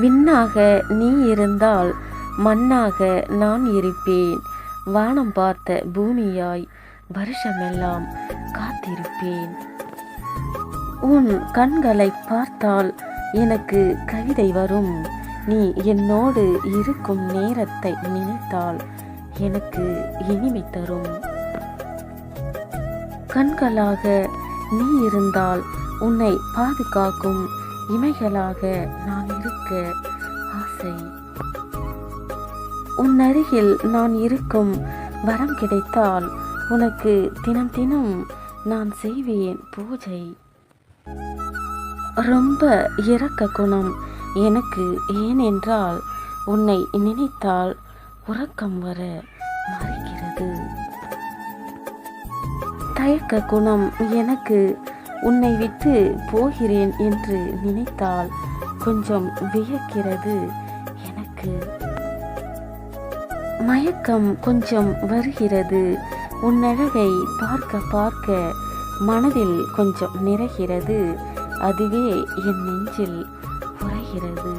விண்ணாக நீ இருந்தால் மண்ணாக நான் இருப்பேன். வானம் பார்த்த பூமியாய் வருஷமெல்லாம் காத்திருப்பேன். உன் கண்களை பார்த்தால் எனக்கு கவிதை வரும். நீ என்னோடு இருக்கும் நேரத்தை நினைத்தால் எனக்கு இனிமை தரும். கண்களாக நீ இருந்தால் உன்னை பாதுகாக்கும் இமைகளாக நான் இருக்க ஆசை. உன் அருகில் நான் இருக்கும் வரம் கிடைத்தால் உனக்கு தினம் தினம் நான் செய்வேன் பூஜை. ரொம்ப இறக்க குணம் எனக்கு ஏனென்றால் உன்னை நினைத்தால் உறக்கம் வர மறைக்கிறது. தயக்க குணம் எனக்கு உன்னை விட்டு போகிறேன் என்று நினைத்தால் கொஞ்சம் வியக்கிறது. எனக்கு மயக்கம் கொஞ்சம் வருகிறது. உன் அழகை பார்க்க பார்க்க மனதில் கொஞ்சம் நிறைகிறது. அதுவே என் நெஞ்சில் குறைகிறது